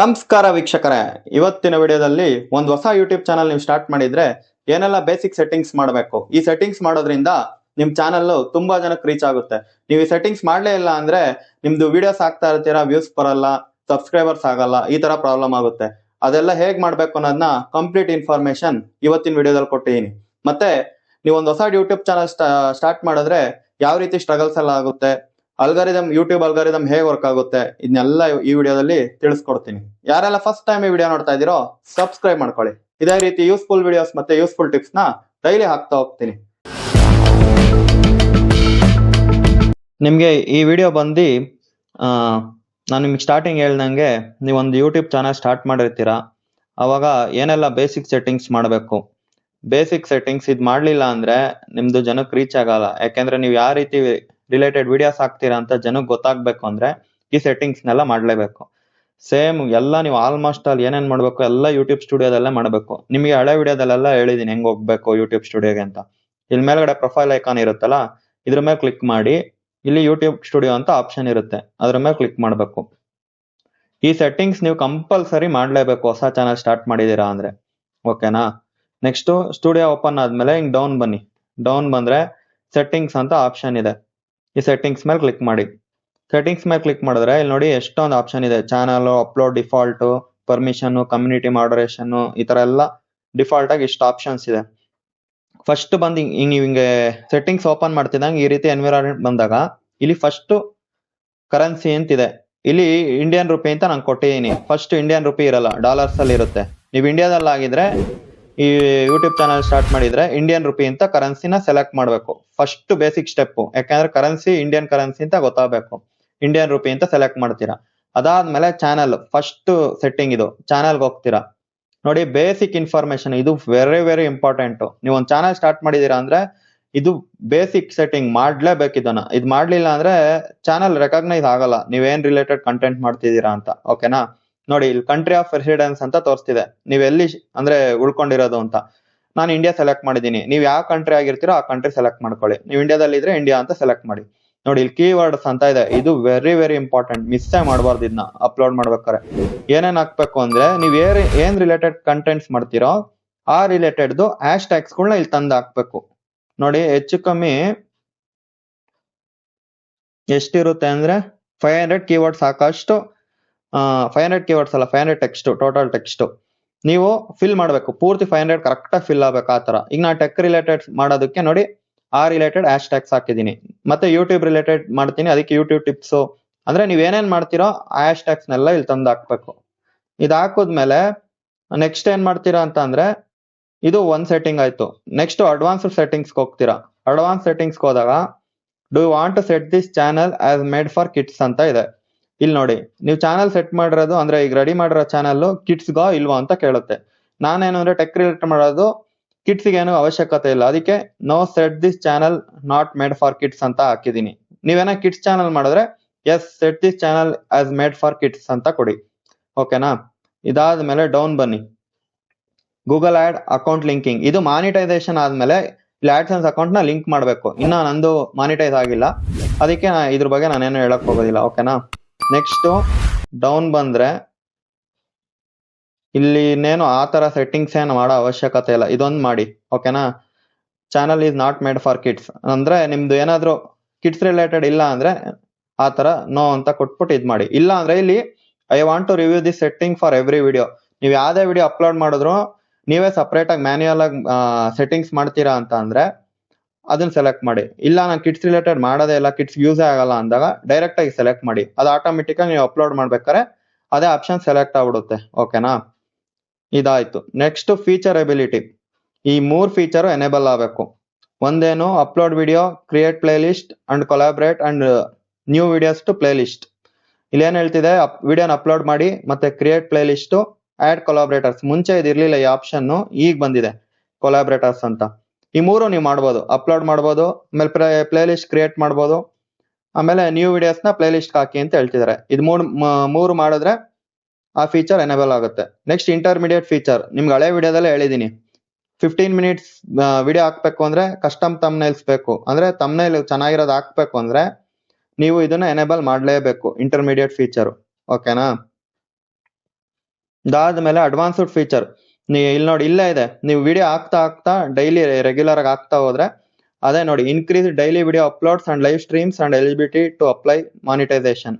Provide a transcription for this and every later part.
ನಮಸ್ಕಾರ ವೀಕ್ಷಕರೇ. ಇವತ್ತಿನ ವಿಡಿಯೋದಲ್ಲಿ ಒಂದು ಹೊಸ ಯೂಟ್ಯೂಬ್ ಚಾನಲ್ ನೀವು ಸ್ಟಾರ್ಟ್ ಮಾಡಿದ್ರೆ ಏನೆಲ್ಲ ಬೇಸಿಕ್ ಸೆಟ್ಟಿಂಗ್ಸ್ ಮಾಡಬೇಕು? ಈ ಸೆಟ್ಟಿಂಗ್ಸ್ ಮಾಡೋದ್ರಿಂದ ನಿಮ್ ಚಾನಲ್ ತುಂಬಾ ಜನಕ್ಕೆ ರೀಚ್ ಆಗುತ್ತೆ. ನೀವು ಈ ಸೆಟ್ಟಿಂಗ್ಸ್ ಮಾಡ್ಲೇ ಇಲ್ಲ ಅಂದ್ರೆ ನಿಮ್ದು ವಿಡಿಯೋಸ್ ಆಗ್ತಾ ಇರ್ತೀರಾ ವ್ಯೂಸ್ ಬರಲ್ಲ ಸಬ್ಸ್ಕ್ರೈಬರ್ಸ್ ಆಗಲ್ಲ, ಈ ತರ ಪ್ರಾಬ್ಲಮ್ ಆಗುತ್ತೆ. ಅದೆಲ್ಲ ಹೇಗ್ ಮಾಡ್ಬೇಕು ಅನ್ನೋದನ್ನ ಕಂಪ್ಲೀಟ್ ಇನ್ಫಾರ್ಮೇಶನ್ ಇವತ್ತಿನ ವಿಡಿಯೋದಲ್ಲಿ ಕೊಟ್ಟಿದ್ದೀನಿ ಮತ್ತೆ, ನೀವು ಒಂದು ಹೊಸ ಯೂಟ್ಯೂಬ್ ಚಾನಲ್ ಸ್ಟಾರ್ಟ್ ಮಾಡಿದ್ರೆ ಯಾವ ರೀತಿ ಸ್ಟ್ರಗಲ್ಸ್ ಎಲ್ಲ ಆಗುತ್ತೆ ಅಲ್ಗಾರಿದಮ್ ಯೂಟ್ಯೂಬ್ ಅಲ್ಗಾರಿದಮ್ ಹೇಗೆ ವರ್ಕ್ ಆಗುತ್ತೆ ಇದನ್ನೆಲ್ಲ ಈ ವಿಡಿಯೋದಲ್ಲಿ ತಿಳಿಸ್ಕೊಡ್ತೀನಿ. ಯಾರೆಲ್ಲ ಫಸ್ಟ್ ಟೈಮ್ ಈ ವಿಡಿಯೋ ನೋಡ್ತಾ ಇದ್ದೀರೋ ಸಬ್ಸ್ಕ್ರೈಬ್ ಮಾಡ್ಕೊಳ್ಳಿ. ಇದೇ ರೀತಿ ಯೂಸ್ಫುಲ್ ವಿಡಿಯೋಸ್ ಮತ್ತೆ ಯೂಸ್ಫುಲ್ ಟಿಪ್ಸ್ನ ಡೈಲಿ ಹಾಕ್ತಾ ಹೋಗ್ತೀನಿ. ನಿಮಗೆ ಈ ವಿಡಿಯೋ ಬಂದು ನಾನು ನಿಮ್ಗೆ ಸ್ಟಾರ್ಟಿಂಗ್ ಹೇಳ್ದಂಗೆ, ನೀವು ಒಂದು ಯೂಟ್ಯೂಬ್ ಚಾನಲ್ ಸ್ಟಾರ್ಟ್ ಮಾಡಿರ್ತೀರಾ, ಅವಾಗ ಏನೆಲ್ಲ ಬೇಸಿಕ್ ಸೆಟ್ಟಿಂಗ್ಸ್ ಮಾಡಬೇಕು. ಬೇಸಿಕ್ ಸೆಟ್ಟಿಂಗ್ಸ್ ಇದು ಮಾಡಲಿಲ್ಲ ಅಂದರೆ ನಿಮ್ಮದು ಜನಕ್ಕೆ ರೀಚ್ ಆಗಲ್ಲ. ಯಾಕೆಂದರೆ ನೀವು ಯಾವ ರೀತಿ ರಿಲೇಟೆಡ್ ವಿಡಿಯೋಸ್ ಹಾಕ್ತೀರಾ ಅಂತ ಜನಕ್ಕೆ ಗೊತ್ತಾಗ್ಬೇಕು ಅಂದ್ರೆ ಈ ಸೆಟ್ಟಿಂಗ್ಸ್ನೆಲ್ಲ ಮಾಡಲೇಬೇಕು. ಸೇಮ್ ಎಲ್ಲ ನೀವು ಆಲ್ಮೋಸ್ಟ್ ಅಲ್ಲಿ ಏನೇನ್ ಮಾಡಬೇಕು, ಎಲ್ಲ ಯೂಟ್ಯೂಬ್ ಸ್ಟುಡಿಯೋದಲ್ಲೇ ಮಾಡಬೇಕು. ನಿಮಗೆ ಹಳೆ ವಿಡಿಯೋದಲ್ಲೆಲ್ಲ ಹೇಳಿದೀನಿ, ಹೆಂಗೆ ಹೋಗ್ಬೇಕು ಯೂಟ್ಯೂಬ್ ಸ್ಟುಡಿಯೋಗೆ ಅಂತ. ಇಲ್ಲಿ ಮೇಲ್ಗಡೆ ಪ್ರೊಫೈಲ್ ಐಕಾನ್ ಇರುತ್ತಲ್ಲ, ಇದ್ರ ಮೇಲೆ ಕ್ಲಿಕ್ ಮಾಡಿ, ಇಲ್ಲಿ ಯೂಟ್ಯೂಬ್ ಸ್ಟುಡಿಯೋ ಅಂತ ಆಪ್ಷನ್ ಇರುತ್ತೆ, ಅದ್ರ ಮೇಲೆ ಕ್ಲಿಕ್ ಮಾಡಬೇಕು. ಈ ಸೆಟ್ಟಿಂಗ್ಸ್ ನೀವು ಕಂಪಲ್ಸರಿ ಮಾಡ್ಲೇಬೇಕು, ಹೊಸ ಚಾನಲ್ ಸ್ಟಾರ್ಟ್ ಮಾಡಿದ್ದೀರಾ ಅಂದ್ರೆ. ಓಕೆನಾ ನೆಕ್ಸ್ಟ್ ಸ್ಟುಡಿಯೋ ಓಪನ್ ಆದ್ಮೇಲೆ ಹಿಂಗ್ ಡೌನ್ ಬನ್ನಿ. ಡೌನ್ ಬಂದ್ರೆ ಸೆಟ್ಟಿಂಗ್ಸ್ ಅಂತ ಆಪ್ಷನ್ ಇದೆ. ಈ ಸೆಟ್ಟಿಂಗ್ಸ್ ಮೇಲೆ ಕ್ಲಿಕ್ ಮಾಡಿ. ಸೆಟ್ಟಿಂಗ್ಸ್ ಮೇಲೆ ಕ್ಲಿಕ್ ಮಾಡಿದ್ರೆ ಇಲ್ಲಿ ನೋಡಿ ಎಷ್ಟೊಂದು ಆಪ್ಷನ್ ಇದೆ. Channel upload default permission community moderation ಈ ತರ ಎಲ್ಲ ಡಿಫಾಲ್ಟ್ ಆಗಿ ಇಷ್ಟು ಆಪ್ಷನ್ಸ್ ಇದೆ. ಫಸ್ಟ್ ಬಂದು ನೀವು ಹಿಂಗೆ ಸೆಟ್ಟಿಂಗ್ಸ್ ಓಪನ್ ಮಾಡ್ತಿದ್ದಂಗೆ ಈ ರೀತಿ ಎನ್ವಿರಾನ್ಮೆಂಟ್ ಬಂದಾಗ ಇಲ್ಲಿ ಫಸ್ಟ್ ಕರೆನ್ಸಿ ಅಂತಿದೆ. ಇಲ್ಲಿ ಇಂಡಿಯನ್ ರುಪಿ ಅಂತ ನಾನು ಕೊಟ್ಟಿದ್ದೀನಿ ಫಸ್ಟ್ ಇಂಡಿಯನ್ ರುಪಿ ಇರಲ್ಲ ಡಾಲರ್ಸ್ ಅಲ್ಲಿ ಇರುತ್ತೆ. ನೀವು ಇಂಡಿಯಾದಲ್ಲಿ ಆಗಿದ್ರೆ ಈ ಯೂಟ್ಯೂಬ್ ಚಾನಲ್ ಸ್ಟಾರ್ಟ್ ಮಾಡಿದ್ರೆ ಇಂಡಿಯನ್ ರುಪಿ ಅಂತ ಕರೆನ್ಸಿನ ಸೆಲೆಕ್ಟ್ ಮಾಡಬೇಕು. ಫಸ್ಟ್ ಬೇಸಿಕ್ ಸ್ಟೆಪ್ ಯಾಕಂದ್ರೆ ಕರೆನ್ಸಿ ಇಂಡಿಯನ್ ಕರೆನ್ಸಿ ಅಂತ ಗೊತ್ತಾಗಬೇಕು. ಇಂಡಿಯನ್ ರುಪಿ ಅಂತ ಸೆಲೆಕ್ಟ್ ಮಾಡ್ತೀರಾ. ಅದಾದ್ಮೇಲೆ ಚಾನಲ್ ಫಸ್ಟ್ ಸೆಟ್ಟಿಂಗ್ ಇದು. ಚಾನಲ್ಗೆ ಹೋಗ್ತೀರಾ. ನೋಡಿ ಬೇಸಿಕ್ ಇನ್ಫಾರ್ಮೇಶನ್ ಇದು ವೆರಿ ವೆರಿ ಇಂಪಾರ್ಟೆಂಟ್ ನೀವು ಒಂದು ಚಾನಲ್ ಸ್ಟಾರ್ಟ್ ಮಾಡಿದೀರಾ ಅಂದ್ರೆ ಇದು ಬೇಸಿಕ್ ಸೆಟ್ಟಿಂಗ್ ಮಾಡ್ಲೇಬೇಕು ಇದನ್ನ. ಇದು ಮಾಡ್ಲಿಲ್ಲ ಅಂದ್ರೆ ಚಾನಲ್ ರೆಕಗ್ನೈಸ್ ಆಗಲ್ಲ. ನೀವೇನ್ ರಿಲೇಟೆಡ್ ಕಂಟೆಂಟ್ ಮಾಡ್ತಿದ್ದೀರಾ ಅಂತ. ಓಕೆನಾ ನೋಡಿ, ಇಲ್ಲಿ ಕಂಟ್ರಿ ಆಫ್ ರೆಸಿಡೆನ್ಸ್ ಅಂತ ತೋರಿಸ್ತಿದೆ. ನೀವು ಎಲ್ಲಿ ಅಂದ್ರೆ ಉಳ್ಕೊಂಡಿರೋದು ಅಂತ. ನಾನು ಇಂಡಿಯಾ ಸೆಲೆಕ್ಟ್ ಮಾಡಿದ್ದೀನಿ. ನೀವು ಯಾವ ಕಂಟ್ರಿ ಆಗಿರ್ತೀರೋ ಆ ಕಂಟ್ರಿ ಸೆಲೆಕ್ಟ್ ಮಾಡ್ಕೊಳ್ಳಿ. ನೀವು ಇಂಡಿಯಾದಲ್ಲಿ ಇದ್ರೆ ಇಂಡಿಯಾ ಅಂತ ಸೆಲೆಕ್ಟ್ ಮಾಡಿ. ನೋಡಿ, ಇಲ್ಲಿ ಕೀವರ್ಡ್ಸ್ ಅಂತ ಇದೆ. ಇದು ವೆರಿ ವೆರಿ ಇಂಪಾರ್ಟೆಂಟ್ ಮಿಸ್ಸೇ ಮಾಡಬಾರ್ದು ಇದನ್ನ ಅಪ್ಲೋಡ್ ಮಾಡ್ಬೇಕಾರೆ ಏನೇನ್ ಹಾಕ್ಬೇಕು ಅಂದ್ರೆ, ನೀವ್ ಏನ್ ಏನ್ ರಿಲೇಟೆಡ್ ಕಂಟೆಂಟ್ಸ್ ಮಾಡ್ತೀರೋ, ಆ ರಿಲೇಟೆಡ್ದು ಹ್ಯಾಶ್ ಟ್ಯಾಗ್ಸ್ಗಳನ್ನ ಇಲ್ಲಿ ತಂದು ಹಾಕ್ಬೇಕು. ನೋಡಿ, ಹೆಚ್ಚು ಕಮ್ಮಿ ಎಷ್ಟಿರುತ್ತೆ ಅಂದ್ರೆ ಫೈವ್ ಹಂಡ್ರೆಡ್ ಕೀವರ್ಡ್ಸ್ ಸಾಕಷ್ಟು ಫೈವ್ ಹಂಡ್ರೆಡ್ ಕೀವರ್ಡ್ಸ್ ಅಲ್ಲ five hundred text total text ನೀವು ಫಿಲ್ ಮಾಡಬೇಕು, ಪೂರ್ತಿ ಫೈವ್ ಹಂಡ್ರೆಡ್ ಕರೆಕ್ಟ್ ಆಗಿ ಫಿಲ್ ಆಗಬೇಕು ಆ ತರ ಈಗ ನಾ ಟೆಕ್ ರಿಲೇಟೆಡ್ ಮಾಡೋದಕ್ಕೆ ನೋಡಿ, ಆ ರಿಲೇಟೆಡ್ ಆಶ್ ಟ್ಯಾಕ್ಸ್ ಹಾಕಿದ್ದೀನಿ. ಮತ್ತೆ ಯೂಟ್ಯೂಬ್ ರಿಲೇಟೆಡ್ ಮಾಡ್ತೀನಿ, ಅದಕ್ಕೆ ಯೂಟ್ಯೂಬ್ ಟಿಪ್ಸ್ ಅಂದ್ರೆ ನೀವು ಏನೇನ್ ಮಾಡ್ತೀರೋ ಆಶ್ ಟ್ಯಾಕ್ಸ್ನೆಲ್ಲ ನೆಲ್ಲ ಇಲ್ಲಿ ತಂದು ಹಾಕ್ಬೇಕು. ಇದು ಹಾಕಿದ್ಮೇಲೆ ನೆಕ್ಸ್ಟ್ ಏನು ಮಾಡ್ತೀರಾ ಅಂತ ಅಂದರೆ, ಇದು ಒಂದ್ ಸೆಟ್ಟಿಂಗ್ ಆಯ್ತು. ನೆಕ್ಸ್ಟ್ ಅಡ್ವಾನ್ಸ್ಡ್ ಸೆಟ್ಟಿಂಗ್ಸ್ಗೆ ಹೋಗ್ತೀರಾ. ಅಡ್ವಾನ್ಸ್ ಸೆಟ್ಟಿಂಗ್ಸ್ ಹೋದಾಗ do want to set this channel as made for kids ಅಂತ ಇದೆ. ಇಲ್ಲಿ ನೋಡಿ, ನೀವು ಚಾನಲ್ ಸೆಟ್ ಮಾಡಿರೋದು ಅಂದ್ರೆ ಈಗ ರೆಡಿ ಮಾಡಿರೋ ಚಾನಲ್ ಕಿಡ್ಸ್ಗೋ ಇಲ್ವಾ ಅಂತ ಕೇಳುತ್ತೆ. ನಾನೇನು ಅಂದ್ರೆ ಟೆಕ್ ರಿಲೇಟ್ ಮಾಡೋದು ಕಿಡ್ಸ್ ಏನು ಅವಶ್ಯಕತೆ ಇಲ್ಲ. ಅದಕ್ಕೆ no set this channel not made for kids ಅಂತ ಹಾಕಿದ್ದೀನಿ ನೀವೇನ ಕಿಡ್ಸ್ ಚಾನಲ್ ಮಾಡಿದ್ರೆ yes set this channel as made for kids ಅಂತ ಕೊಡಿ. ಓಕೆನಾ ಇದಾದ ಮೇಲೆ ಡೌನ್ ಬನ್ನಿ. ಗೂಗಲ್ ಆಡ್ ಅಕೌಂಟ್ ಲಿಂಕಿಂಗ್ ಇದು ಮಾನಿಟೈಸೇಷನ್ ಆದ್ಮೇಲೆ ಇಲ್ಲಿ ಆಡ್ಸನ್ಸ್ ಅಕೌಂಟ್ನ ಲಿಂಕ್ ಮಾಡಬೇಕು. ಇನ್ನ ನಂದು ಮಾನಿಟೈಸ್ ಆಗಿಲ್ಲ. ಅದಕ್ಕೆ ಇದ್ರ ಬಗ್ಗೆ ನಾನೇನು ಹೇಳಕ್ ಹೋಗೋದಿಲ್ಲ. ಓಕೆನಾ ನೆಕ್ಸ್ಟ್, ಡೌನ್ ಬಂದ್ರೆ, ಇಲ್ಲಿ ಇನ್ನೇನು ಆ ತರ ಸೆಟ್ಟಿಂಗ್ಸ್ ಏನು ಮಾಡೋ ಅವಶ್ಯಕತೆ ಇಲ್ಲ. ಇದೊಂದು ಮಾಡಿ ಓಕೆನಾ channel is not made for kids ಅಂದ್ರೆ ನಿಮ್ದು ಏನಾದರೂ ಕಿಡ್ಸ್ ರಿಲೇಟೆಡ್ ಇಲ್ಲ ಅಂದ್ರೆ ಆ ತರ ನೋ ಅಂತ ಕೊಟ್ಬಿಟ್ಟು ಇದು ಮಾಡಿ. ಇಲ್ಲ ಅಂದ್ರೆ ಇಲ್ಲಿ I want to review this setting for every video ನೀವು ಯಾವುದೇ ವಿಡಿಯೋ ಅಪ್ಲೋಡ್ ಮಾಡಿದ್ರು, ನೀವೇ ಸಪ್ರೇಟಾಗಿ ಮ್ಯಾನ್ಯಲ್ ಆಗಿ ಸೆಟ್ಟಿಂಗ್ಸ್ ಮಾಡ್ತೀರಾ ಅಂತ ಅಂದ್ರೆ ಅದನ್ನ ಸೆಲೆಕ್ಟ್ ಮಾಡಿ. ಇಲ್ಲ, ನಾನು ಕಿಡ್ಸ್ ರಿಲೇಟೆಡ್ ಮಾಡೋದೇ ಇಲ್ಲ ಕಿಡ್ಸ್ ಯೂಸ್ ಆಗಲ್ಲ ಅಂದಾಗ ಡೈರೆಕ್ಟ್ ಆಗಿ ಸೆಲೆಕ್ಟ್ ಮಾಡಿ. ಅದು ಆಟೋಮೆಟಿಕ್ ನೀವು ಅಪ್ಲೋಡ್ ಮಾಡ್ಬೇಕಾದ್ರೆ ಅದೇ ಆಪ್ಷನ್ ಸೆಲೆಕ್ಟ್ ಆಗ್ಬಿಡುತ್ತೆ. ಓಕೆನಾ ಇದಾಯ್ತು. ನೆಕ್ಸ್ಟ್ ಫೀಚರ್ ಎಬಿಲಿಟಿ ಈ ಮೂರ್ ಫೀಚರ್ ಎನೇಬಲ್ ಆಗಬೇಕು. ಒಂದೇನು upload video create playlist and collaborate and new videos to playlist ಇಲ್ಲಿ ಏನ್ ಹೇಳ್ತಿದೆ? ವಿಡಿಯೋನ ಅಪ್ಲೋಡ್ ಮಾಡಿ, ಮತ್ತೆ create playlist add collaborators ಮುಂಚೆ ಇದಿರ್ಲಿಲ್ಲ ಈ ಆಪ್ಷನ್ ಈಗ ಬಂದಿದೆ ಕೊಲಾಬ್ರೇಟರ್ಸ್ ಅಂತ. ಈ ಮೂರು ನೀವು ಮಾಡ್ಬೋದು ಅಪ್ಲೋಡ್ ಮಾಡ್ಬೋದು, ಆಮೇಲೆ ಪ್ಲೇ ಲಿಸ್ಟ್ ಕ್ರಿಯೇಟ್ ಮಾಡ್ಬೋದು. ಆಮೇಲೆ ನ್ಯೂ ವಿಡಿಯೋಸ್ನ ಪ್ಲೇ ಲಿಸ್ಟ್ ಹಾಕಿ ಅಂತ ಹೇಳ್ತಿದ್ದಾರೆ. ಇದು ಮೂರು ಮೂರು ಮಾಡಿದ್ರೆ ಆ ಫೀಚರ್ ಎನೇಬಲ್ ಆಗುತ್ತೆ. ನೆಕ್ಸ್ಟ್ ಇಂಟರ್ಮೀಡಿಯೇಟ್ ಫೀಚರ್ ನಿಮ್ಗೆ ಹಳೆ ವಿಡಿಯೋದಲ್ಲೇ ಹೇಳಿದ್ದೀನಿ ಫಿಫ್ಟೀನ್ ಮಿನಿಟ್ಸ್ ವಿಡಿಯೋ ಹಾಕ್ಬೇಕು ಅಂದ್ರೆ ಕಸ್ಟಮ್ ತಮ್ನೈಲ್ಸ್ ಬೇಕು. ಅಂದ್ರೆ ತಮ್ನೈಲ್ ಚೆನ್ನಾಗಿರೋದು ಹಾಕ್ಬೇಕು ಅಂದ್ರೆ ನೀವು ಇದನ್ನ ಎನೇಬಲ್ ಮಾಡಲೇಬೇಕು ಇಂಟರ್ಮೀಡಿಯೇಟ್ ಫೀಚರ್ ಓಕೆನಾ ಇದಾದ್ಮೇಲೆ ಅಡ್ವಾನ್ಸ್ಡ್ ಫೀಚರ್ ನೀ ಇಲ್ಲಿ ನೋಡಿ, ಇಲ್ಲೇ ಇದೆ. ನೀವು ವಿಡಿಯೋ ಹಾಕ್ತಾ ಹಾಕ್ತಾ ಡೈಲಿ ರೆಗ್ಯುಲರ್ ಆಗಿ ಹಾಕ್ತಾ ಹೋದ್ರೆ ಅದೇ ನೋಡಿ increase daily video uploads and live streams and eligibility to apply monetization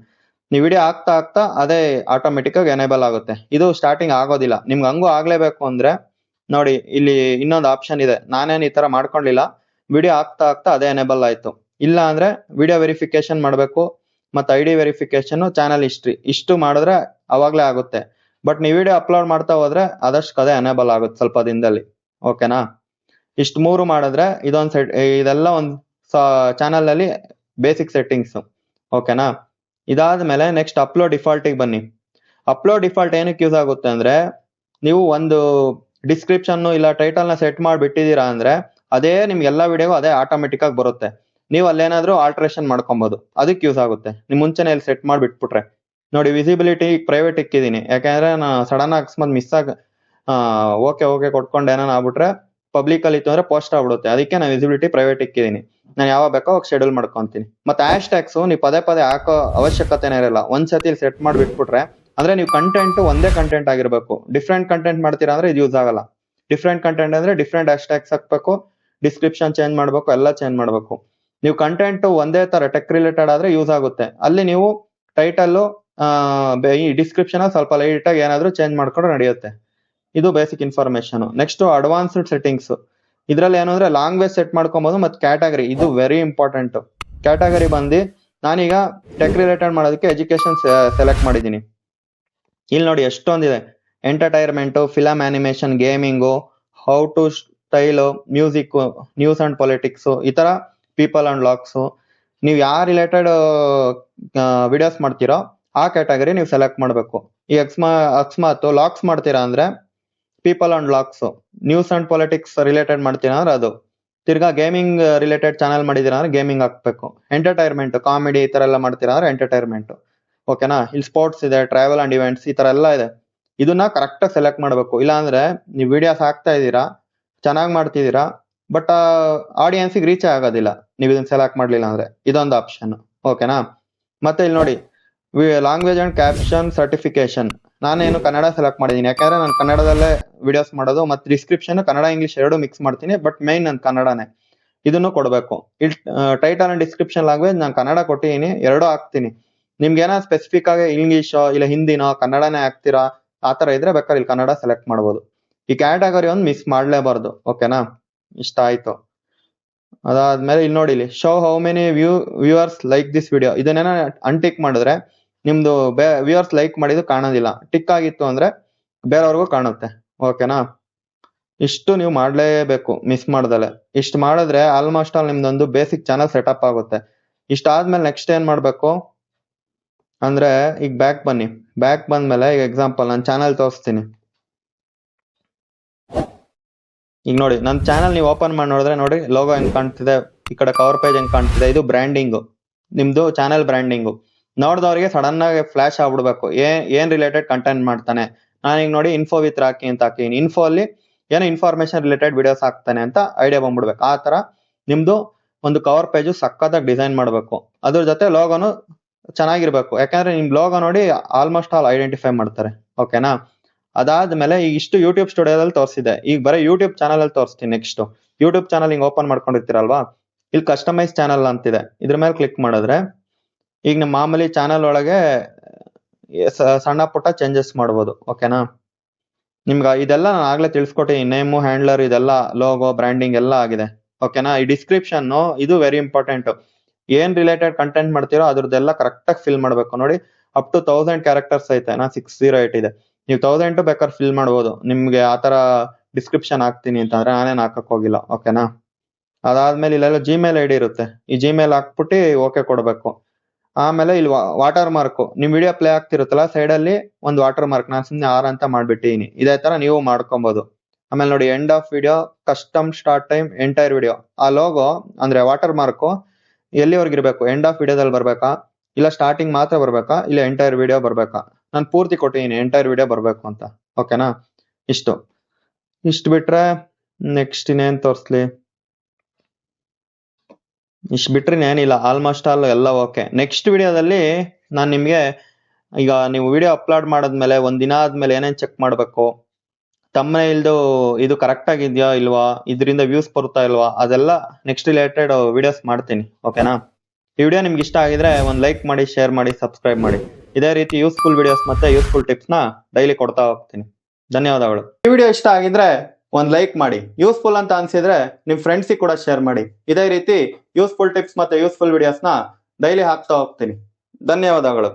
ನೀವು ವಿಡಿಯೋ ಹಾಕ್ತಾ ಹಾಕ್ತಾ ಅದೇ ಆಟೋಮೆಟಿಕ್ ಆಗಿ ಎನೇಬಲ್ ಆಗುತ್ತೆ. ಇದು ಸ್ಟಾರ್ಟಿಂಗ್ ಆಗೋದಿಲ್ಲ. ನಿಮ್ಗೆ ಹಂಗೂ ಆಗ್ಲೇಬೇಕು ಅಂದ್ರೆ ನೋಡಿ, ಇಲ್ಲಿ ಇನ್ನೊಂದು ಆಪ್ಷನ್ ಇದೆ. ನಾನೇನು ಈ ತರ ಮಾಡ್ಕೊಂಡಿಲ್ಲ. ವಿಡಿಯೋ ಹಾಕ್ತಾ ಹಾಕ್ತಾ ಅದೇ ಎನೇಬಲ್ ಆಯ್ತು. ಇಲ್ಲ ಅಂದ್ರೆ ವಿಡಿಯೋ ವೆರಿಫಿಕೇಶನ್ ಮಾಡಬೇಕು. ಮತ್ತೆ I D verification channel history ಇಷ್ಟು ಮಾಡಿದ್ರೆ ಅವಾಗ್ಲೇ ಆಗುತ್ತೆ. ಬಟ್ ನೀವು ವಿಡಿಯೋ ಅಪ್ಲೋಡ್ ಮಾಡ್ತಾ ಹೋದ್ರೆ ಆದಷ್ಟು ಅದೇ ಎನೇಬಲ್ ಆಗುತ್ತೆ ಸ್ವಲ್ಪ ದಿನದಲ್ಲಿ. ಓಕೆನಾ ಇಷ್ಟು ಮೂರು ಮಾಡಿದ್ರೆ ಇದೊಂದು ಸೆಟ್ ಇದೆಲ್ಲ ಒಂದು ಚಾನಲ್ ಅಲ್ಲಿ ಬೇಸಿಕ್ ಸೆಟ್ಟಿಂಗ್ಸ್ ಓಕೆನಾ ಇದಾದ ಮೇಲೆ ನೆಕ್ಸ್ಟ್ ಅಪ್ಲೋಡ್ ಡಿಫಾಲ್ಟಿಗೆ ಬನ್ನಿ. ಅಪ್ಲೋಡ್ ಡಿಫಾಲ್ಟ್ ಏನಕ್ಕೆ ಯೂಸ್ ಆಗುತ್ತೆ ಅಂದ್ರೆ ನೀವು ಒಂದು ಡಿಸ್ಕ್ರಿಪ್ಷನ್ ಇಲ್ಲ ಟೈಟಲ್ನ ಸೆಟ್ ಮಾಡಿಬಿಟ್ಟಿದ್ದೀರಾ ಅಂದ್ರೆ ಅದೇ ನಿಮ್ಗೆ ಎಲ್ಲ ವಿಡಿಯೋಗೂ ಅದೇ ಆಟೋಮೆಟಿಕ್ ಆಗಿ ಬರುತ್ತೆ. ನೀವು ಅಲ್ಲೇನಾದ್ರೂ ಆಲ್ಟ್ರೇಷನ್ ಮಾಡ್ಕೊಬಹುದು ಅದಕ್ಕೆ ಯೂಸ್ ಆಗುತ್ತೆ. ನಿಮ್ ಮುಂಚೆನೆ ಇಲ್ಲಿ ಸೆಟ್ ಮಾಡಿ ಬಿಟ್ಬಿಟ್ರೆ ನೋಡಿ ವಿಸಿಬಿಲಿಟಿ ಪ್ರೈವೇಟ್ ಇಕ್ಕಿದೀನಿ. ಯಾಕಂದ್ರೆ ನಾ ಸಡನ್ ಅಕಸ್ಮಾತ್ ಮಿಸ್ ಆಗ ಓಕೆ ಓಕೆ ಕೊಟ್ಕೊಂಡು ಏನಾನ ಆಗ್ಬಿಟ್ರೆ ಪಬ್ಲಿಕ್ ಅಲ್ಲಿ ಇತ್ತು ಅಂದ್ರೆ ಪೋಸ್ಟ್ ಆಗ್ಬಿಡುತ್ತೆ. ಅದಕ್ಕೆ ನಾನು ವಿಸಿಬಿಲಿಟಿ ಪ್ರೈವೇಟ್ ಇಕ್ಕಿದ್ದೀನಿ ನಾನು ಯಾವಾಗ ಬೇಕೋ ಅವಾಗ ಶೆಡ್ಯೂಲ್ ಮಾಡ್ಕೊಂತೀನಿ. ಮತ್ತೆ ಟ್ಯಾಗ್ಸ್ ನೀವು ಪದೇ ಪದೇ ಹಾಕೋ ಅವಶ್ಯಕತೆನೇ ಇರಲ್ಲ. ಒಂದ್ಸತಿ ಸತಿ ಸೆಟ್ ಮಾಡಿ ಬಿಟ್ಬಿಟ್ರೆ ಅಂದ್ರೆ ನೀವು ಕಂಟೆಂಟ್ ಒಂದೇ ಕಂಟೆಂಟ್ ಆಗಿರ್ಬೇಕು. ಡಿಫ್ರೆಂಟ್ ಕಂಟೆಂಟ್ ಮಾಡ್ತೀರಾ ಅಂದ್ರೆ ಇದು ಯೂಸ್ ಆಗಲ್ಲ. ಡಿಫ್ರೆಂಟ್ ಕಂಟೆಂಟ್ ಅಂದ್ರೆ ಡಿಫ್ರೆಂಟ್ ಹ್ಯಾಶ್ ಟ್ಯಾಗ್ಸ್ ಹಾಕ್ಬೇಕು. ಡಿಸ್ಕ್ರಿಪ್ಷನ್ ಚೇಂಜ್ ಮಾಡ್ಬೇಕು, ಎಲ್ಲ ಚೇಂಜ್ ಮಾಡ್ಬೇಕು. ನೀವು ಕಂಟೆಂಟ್ ಒಂದೇ ತರ ಟೆಕ್ ರಿಲೇಟೆಡ್ ಆದ್ರೆ ಯೂಸ್ ಆಗುತ್ತೆ. ಅಲ್ಲಿ ನೀವು ಟೈಟಲ್ ಈ ಡಿಸ್ಕ್ರಿಪ್ಷನ್ ಸ್ವಲ್ಪ ಲೈಟ್ ಆಗಿ ಏನಾದರೂ ಚೇಂಜ್ ಮಾಡ್ಕೊಂಡು ನಡೆಯುತ್ತೆ. ಇದು basic information next advanced settings ಇದ್ರಲ್ಲಿ ಏನು ಅಂದ್ರೆ ಲ್ಯಾಂಗ್ವೇಜ್ ಸೆಟ್ ಮಾಡ್ಕೊಬಹುದು ಮತ್ತೆ ಕ್ಯಾಟಗರಿ ಇದು ವೆರಿ ಇಂಪಾರ್ಟೆಂಟ್ ಕ್ಯಾಟಗರಿ ಬಂದು ನಾನೀಗ ಟೆಕ್ ರಿಲೇಟೆಡ್ ಮಾಡೋದಕ್ಕೆ ಎಜುಕೇಶನ್ ಸೆಲೆಕ್ಟ್ ಮಾಡಿದ್ದೀನಿ. ಇಲ್ಲಿ ನೋಡಿ ಎಷ್ಟೊಂದಿದೆ. Entertainment film animation gaming how to style music news and politics ಈ ತರ ಪೀಪಲ್ ಅಂಡ್ ಲಾಕ್ಸ್ ನೀವು ಯಾವ ರಿಲೇಟೆಡ್ ವಿಡಿಯೋಸ್ ಮಾಡ್ತೀರೋ ಆ ಕ್ಯಾಟಗರಿ ನೀವು ಸೆಲೆಕ್ಟ್ ಮಾಡಬೇಕು. ಈ ಅಕ್ಸ್ಮಾ, ಅಕಸ್ಮಾತ್ ಲಾಕ್ಸ್ ಮಾಡ್ತೀರಾ ಅಂದ್ರೆ people and blogs news and politics related ಮಾಡ್ತೀರಾ ಅಂದ್ರೆ ಅದು. ತಿರ್ಗಾ ಗೇಮಿಂಗ್ ರಿಲೇಟೆಡ್ ಚಾನಲ್ ಮಾಡಿದೀರಾ ಅಂದ್ರೆ ಗೇಮಿಂಗ್ ಹಾಕ್ಬೇಕು. ಎಂಟರ್ಟೈನ್ಮೆಂಟ್ ಕಾಮಿಡಿ ಈ ತರ ಎಲ್ಲ ಮಾಡ್ತೀರಾ ಅಂದ್ರೆ ಎಂಟರ್ಟೈನ್ಮೆಂಟ್ ಓಕೆನಾ ಇಲ್ಲಿ ಸ್ಪೋರ್ಟ್ಸ್ ಇದೆ ಟ್ರಾವೆಲ್ ಅಂಡ್ ಇವೆಂಟ್ಸ್ ಈ ತರ ಎಲ್ಲ ಇದೆ. ಇದನ್ನ ಕರೆಕ್ಟ್ ಆಗಿ ಸೆಲೆಕ್ಟ್ ಮಾಡಬೇಕು. ಇಲ್ಲ ಅಂದ್ರೆ ನೀವು ವಿಡಿಯೋಸ್ ಹಾಕ್ತಾ ಇದ್ದೀರಾ, ಚೆನ್ನಾಗಿ ಮಾಡ್ತಿದ್ದೀರಾ ಬಟ್ ಆಡಿಯನ್ಸಿಗೆ ರೀಚ್ ಆಗೋದಿಲ್ಲ. ನೀವು ಇದನ್ನ ಸೆಲೆಕ್ಟ್ ಮಾಡಲಿಲ್ಲ ಅಂದ್ರೆ. ಇದೊಂದು ಆಪ್ಷನ್ ಓಕೆನಾ ಮತ್ತೆ ಇಲ್ಲಿ ನೋಡಿ. ಲ್ಯಾಂಗ್ವೇಜ್ ಅಂಡ್ ಕ್ಯಾಪ್ಷನ್ ಸರ್ಟಿಫಿಕೇಶನ್ ನಾನೇನು ಕನ್ನಡ ಸೆಲೆಕ್ಟ್ ಮಾಡಿದ್ದೀನಿ ಯಾಕಂದ್ರೆ ನಾನು ಕನ್ನಡದಲ್ಲೇ ವಿಡಿಯೋಸ್ ಮಾಡೋದು ಮತ್ತೆ ಡಿಸ್ಕ್ರಿಪ್ಷನ್ ಕನ್ನಡ ಇಂಗ್ಲಿಷ್ ಎರಡು ಮಿಕ್ಸ್ ಮಾಡ್ತೀನಿ ಬಟ್ ಮೈನ್ ನಾನು ಕನ್ನಡನೇ. ಇದನ್ನು ಕೊಡಬೇಕು. ಇಲ್ಲಿ ಟೈಟಲ್ ಅಂಡ್ ಡಿಸ್ಕ್ರಿಪ್ಷನ್ ಲ್ಯಾಂಗ್ವೇಜ್ ನಾನು ಕನ್ನಡ ಕೊಟ್ಟಿದ್ದೀನಿ ಎರಡೂ ಹಾಕ್ತೀನಿ. ನಿಮ್ಗೆ ಏನೋ ಸ್ಪೆಸಿಫಿಕ್ ಆಗಿ ಇಂಗ್ಲಿಷೋ ಇಲ್ಲ ಹಿಂದಿನೋ, ಕನ್ನಡನೇ ಹಾಕ್ತೀರಾ, ಆ ಥರ ಇದ್ರೆ ಬೇಕಾದ್ರೆ ಇಲ್ಲಿ ಕನ್ನಡ ಸೆಲೆಕ್ಟ್ ಮಾಡ್ಬೋದು. ಈ ಕ್ಯಾಟಗರಿ ಒಂದು ಮಿಸ್ ಮಾಡಲೇಬಾರ್ದು ಓಕೆನಾ ಇಷ್ಟ ಆಯ್ತು. ಅದಾದ್ಮೇಲೆ ಇಲ್ಲಿ ನೋಡಿ ಇಲ್ಲಿ show how many view viewers like this video ಇದನ್ನೇನ untick ಮಾಡಿದ್ರೆ ನಿಮ್ದು ವ್ಯೂವರ್ಸ್ ಲೈಕ್ ಮಾಡಿದ್ದು ಕಾಣೋದಿಲ್ಲ. ಟಿಕ್ ಆಗಿತ್ತು ಅಂದ್ರೆ ಬೇರೆಯವ್ರಿಗೂ ಕಾಣುತ್ತೆ. ಓಕೆನಾ ಇಷ್ಟು ನೀವು ಮಾಡಲೇಬೇಕು ಮಿಸ್ ಮಾಡ್ದಲೆ. ಇಷ್ಟು ಮಾಡಿದ್ರೆ ಆಲ್ಮೋಸ್ಟ್ ಆಲ್ ನಿಮ್ದೊಂದು ಬೇಸಿಕ್ ಚಾನಲ್ ಸೆಟಪ್ ಆಗುತ್ತೆ. ಇಷ್ಟ ಆದ್ಮೇಲೆ ನೆಕ್ಸ್ಟ್ ಏನ್ ಮಾಡಬೇಕು? ಅಂದ್ರೆ ಈಗ ಬ್ಯಾಕ್ ಬನ್ನಿ. ಬ್ಯಾಕ್ ಬಂದ್ಮೇಲೆ ಈಗ ಎಕ್ಸಾಂಪಲ್ ನಾನು ಚಾನಲ್ ತೋರಿಸ್ತೀನಿ. ಈಗ ನೋಡಿ ನನ್ನ ಚಾನಲ್ ನೀವು ಓಪನ್ ಮಾಡಿ ನೋಡಿದ್ರೆ ನೋಡಿ ಲೋಗೋ ಹೆಂಗ್ ಕಾಣ್ತಿದೆ, ಈ ಕಡೆ ಕವರ್ ಪೇಜ್ ಹೆಂಗ್ ಕಾಣ್ತಿದೆ, ಇದು ಬ್ರ್ಯಾಂಡಿಂಗು ನಿಮ್ದು ಚಾನಲ್ ಬ್ರ್ಯಾಂಡಿಂಗು ನೋಡಿದವರಿಗೆ ಸಡನ್ ಆಗಿ ಫ್ಲಾಶ್ ಆಗ್ಬಿಡ್ಬೇಕು. ಏನ್ ಏನ್ ರಿಲೇಟೆಡ್ ಕಂಟೆಂಟ್ ಮಾಡ್ತಾನೆ? ನಾನು ಈಗ ನೋಡಿ ಇನ್ಫೋ ವಿತ್ ರಾಕಿ ಅಂತ ಹಾಕಿನಿ ಇನ್ಫೋ ಅಲ್ಲಿ ಏನೋ ಇನ್ಫಾರ್ಮೇಶನ್ ರಿಲೇಟೆಡ್ ವಿಡಿಯೋಸ್ ಹಾಕ್ತಾನೆ ಅಂತ ಐಡಿಯಾ ಬಂದ್ಬಿಡ್ಬೇಕು. ಆ ತರ ನಿಮ್ದು ಒಂದು ಕವರ್ ಪೇಜು ಸಕ್ಕತ್ತಾಗಿ ಡಿಸೈನ್ ಮಾಡಬೇಕು. ಅದ್ರ ಜೊತೆ ಲೋಗೋನು ಚೆನ್ನಾಗಿರ್ಬೇಕು. ಯಾಕಂದ್ರೆ ನಿಮ್ ಲೋಗೋ ನೋಡಿ ಆಲ್ಮೋಸ್ಟ್ ಆಲ್ ಐಡೆಂಟಿಫೈ ಮಾಡ್ತಾರೆ. ಓಕೆನಾ ಅದಾದ್ಮೇಲೆ ಈಗ ಇಷ್ಟು ಯೂಟ್ಯೂಬ್ ಸ್ಟುಡಿಯೋದಲ್ಲಿ ತೋರಿಸಿದೆ. ಈಗ ಬರೀ ಯೂಟ್ಯೂಬ್ ಚಾನಲ್ ಅಲ್ಲಿ ತೋರಿಸ್ತೀನಿ ನೆಕ್ಸ್ಟ್ ಯೂಟ್ಯೂಬ್ ಚಾನಲ್ ಹಿಂಗ್ ಓಪನ್ ಮಾಡ್ಕೊಂಡಿರ್ತೀರಲ್ವಾ? ಇಲ್ಲಿ ಕಸ್ಟಮೈಸ್ ಚಾನಲ್ ಅಂತಿದೆ. ಇದ್ರ ಮೇಲೆ ಕ್ಲಿಕ್ ಮಾಡಿದ್ರೆ ಈಗ ನಮ್ಮ ಮಾಮೂಲಿ ಚಾನೆಲ್ ಒಳಗೆ ಸಣ್ಣ ಪುಟ್ಟ ಚೇಂಜಸ್ ಮಾಡ್ಬೋದು ಓಕೆನಾ ನಿಮ್ಗೆ ಇದೆಲ್ಲ ನಾನು ಆಗ್ಲೇ ತಿಳಿಸ್ಕೊಟ್ಟಿನಿ ನೇಮು ಹ್ಯಾಂಡ್ಲರ್ ಇದೆಲ್ಲ ಲೋಗೋ ಬ್ರ್ಯಾಂಡಿಂಗ್ ಎಲ್ಲ ಆಗಿದೆ ಓಕೆನಾ ಈ ಡಿಸ್ಕ್ರಿಪ್ಷನ್ ಇದು ವೆರಿ ಇಂಪಾರ್ಟೆಂಟ್ ಏನ್ ರಿಲೇಟೆಡ್ ಕಂಟೆಂಟ್ ಮಾಡ್ತೀರೋ ಅದ್ರದ್ದೆಲ್ಲ ಕರೆಕ್ಟ್ ಆಗಿ ಫಿಲ್ ಮಾಡ್ಬೇಕು, ನೋಡಿ? ಅಪ್ ಟು ತೌಸಂಡ್ ಕ್ಯಾರೆಕ್ಟರ್ಸ್ ಐತೆ, ನಾ ಸಿಕ್ಸ್ ಜೀರೋ ಏಟ್ ಇದೆ. ನೀವು ತೌಸಂಡ್ ಬೇಕಾದ್ರೆ ಫಿಲ್ ಮಾಡ್ಬೋದು, ನಿಮ್ಗೆ ಆತರ ಡಿಸ್ಕ್ರಿಪ್ಷನ್ ಹಾಕ್ತೀನಿ ಅಂತಂದ್ರೆ ನಾನೇನು ಹಾಕಕ್ ಹೋಗಿಲ್ಲ ಓಕೆನಾ ಅದಾದ್ಮೇಲೆ ಇಲ್ಲೆಲ್ಲ ಜಿಮೇಲ್ ಐಡಿ ಇರುತ್ತೆ, ಈ ಜಿಮೇಲ್ ಹಾಕ್ಬಿಟ್ಟು ಓಕೆ ಕೊಡ್ಬೇಕು. ಆಮೇಲೆ ಇಲ್ಲಿ ವಾಟರ್ ಮಾರ್ಕ್ ನಿಮ್ ವಿಡಿಯೋ ಪ್ಲೇ ಆಗ್ತಿರುತ್ತಲ್ಲ ಸೈಡ್ ಅಲ್ಲಿ ಒಂದು ವಾಟರ್ ಮಾರ್ಕ್ ನಾನು ಸುಮ್ನೆ ಆರ್ ಅಂತ ಮಾಡ್ಬಿಟ್ಟಿದೀನಿ. ಇದೇ ತರ ನೀವು ಮಾಡ್ಕೊಬಹುದು ಆಮೇಲೆ ನೋಡಿ end of video custom start time entire video ಆ ಲೋಗೋ ಅಂದ್ರೆ ವಾಟರ್ ಮಾರ್ಕ್ ಎಲ್ಲಿವರೆಗೆ ಇರ್ಬೇಕು? ಎಂಡ್ ಆಫ್ ವಿಡಿಯೋದಲ್ಲಿ ಬರ್ಬೇಕಾ? ಇಲ್ಲ ಸ್ಟಾರ್ಟಿಂಗ್ ಮಾತ್ರ ಬರ್ಬೇಕಾ? ಇಲ್ಲ ಎಂಟೈರ್ ವಿಡಿಯೋ ಬರ್ಬೇಕಾ? ನಾನು ಪೂರ್ತಿ ಕೊಟ್ಟಿದ್ದೀನಿ ಎಂಟೈರ್ ವಿಡಿಯೋ ಬರ್ಬೇಕು ಅಂತ. ಓಕೆನಾ ಇಷ್ಟು. ಇಷ್ಟು ಬಿಟ್ರೆ ನೆಕ್ಸ್ಟ್ ಇನ್ನೇನು ತೋರಿಸ್ಲಿ? ಇಷ್ಟು ಬಿಟ್ರೆ ಏನಿಲ್ಲ ಆಲ್ಮೋಸ್ಟ್ ಆಲ್ ಎಲ್ಲ ಓಕೆ ನೆಕ್ಸ್ಟ್ ವಿಡಿಯೋದಲ್ಲಿ ನಾನು ನಿಮಗೆ ಈಗ ನೀವು ವಿಡಿಯೋ ಅಪ್ಲೋಡ್ ಮಾಡಿದ್ಮೇಲೆ ಒಂದು ದಿನ ಆದ್ಮೇಲೆ ಏನೇನು ಚೆಕ್ ಮಾಡಬೇಕು ತಮ್ಮನೇಲ್ದು ಇದು ಕರೆಕ್ಟ್ ಆಗಿದೆಯಾ ಇಲ್ವಾ, ಇದರಿಂದ ವ್ಯೂಸ್ ಬರುತ್ತಾ ಇಲ್ವಾ, ಅದೆಲ್ಲ ನೆಕ್ಸ್ಟ್ ರಿಲೇಟೆಡ್ ವಿಡಿಯೋಸ್ ಮಾಡ್ತೀನಿ ಓಕೆನಾ ಈ ವಿಡಿಯೋ ನಿಮ್ಗೆ ಇಷ್ಟ ಆಗಿದ್ರೆ ಒಂದು ಲೈಕ್ ಮಾಡಿ ಶೇರ್ ಮಾಡಿ ಸಬ್ಸ್ಕ್ರೈಬ್ ಮಾಡಿ. ಇದೇ ರೀತಿ ಯೂಸ್ಫುಲ್ ವಿಡಿಯೋಸ್ ಮತ್ತೆ ಯೂಸ್ಫುಲ್ ಟಿಪ್ಸ್ನ ಡೈಲಿ ಕೊಡ್ತಾ ಹೋಗ್ತೀನಿ. ಧನ್ಯವಾದಗಳು. ಈ ವಿಡಿಯೋ ಇಷ್ಟ ಆಗಿದ್ರೆ ಒಂದ್ ಲೈಕ್ ಮಾಡಿ. ಯೂಸ್ಫುಲ್ ಅಂತ ಅನ್ಸಿದ್ರೆ ನಿಮ್ ಫ್ರೆಂಡ್ಸಿಗೆ ಕೂಡ ಶೇರ್ ಮಾಡಿ. ಇದೇ ರೀತಿ ಯೂಸ್ಫುಲ್ ಟಿಪ್ಸ್ ಮತ್ತೆ ಯೂಸ್ಫುಲ್ ವಿಡಿಯೋಸ್ನ ಡೈಲಿ ಹಾಕ್ತಾ ಹೋಗ್ತೀನಿ. ಧನ್ಯವಾದಗಳು.